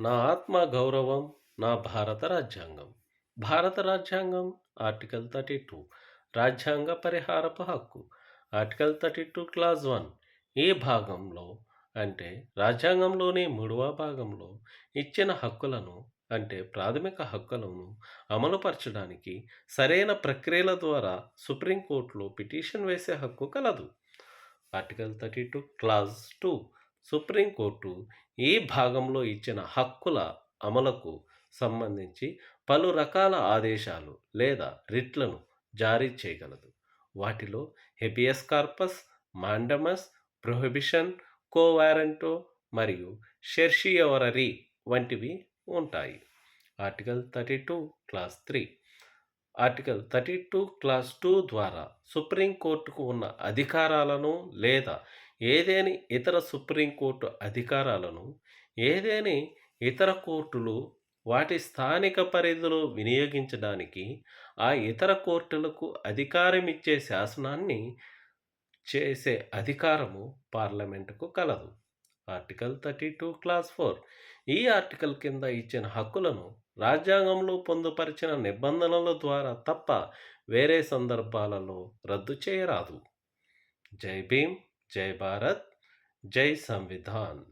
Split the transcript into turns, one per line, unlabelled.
నా ఆత్మ గౌరవం నా భారత రాజ్యాంగం. భారత రాజ్యాంగం ఆర్టికల్ థర్టీ టూ రాజ్యాంగ పరిహారపు హక్కు. Article thirty two clause one. ఏ భాగంలో అంటే రాజ్యాంగంలోని మూడవ భాగంలో ఇచ్చిన హక్కులను అంటే ప్రాథమిక హక్కులను అమలుపరచడానికి సరైన ప్రక్రియల ద్వారా సుప్రీంకోర్టులో పిటిషన్ వేసే హక్కు కలదు. Article thirty two clause two. Supreme court ఈ భాగంలో ఇచ్చిన హక్కుల అమలుకు సంబంధించి పలు రకాల ఆదేశాలు లేదా రిట్లను జారీ చేయగలదు. వాటిలో habeas corpus mandamus prohibition quo warranto మరియు షెర్షియవరరీ వంటివి ఉంటాయి. Article thirty two clause three article thirty two clause two ద్వారా సుప్రీంకోర్టుకు ఉన్న అధికారాలను లేదా ఏదేని ఇతర సుప్రీంకోర్టు అధికారాలను ఏదేని ఇతర కోర్టులు వాటి స్థానిక పరిధిలో వినియోగించడానికి ఆ ఇతర కోర్టులకు అధికారమిచ్చే శాసనాన్ని చేసే అధికారము పార్లమెంటుకు కలదు. Article thirty two clause four. ఈ ఆర్టికల్ కింద ఇచ్చిన హక్కులను రాజ్యాంగంలో పొందుపరిచిన నిబంధనల ద్వారా తప్ప వేరే సందర్భాలలో రద్దు చేయరాదు. జై భీమ్. జై భారత్ జై సంవిధాన్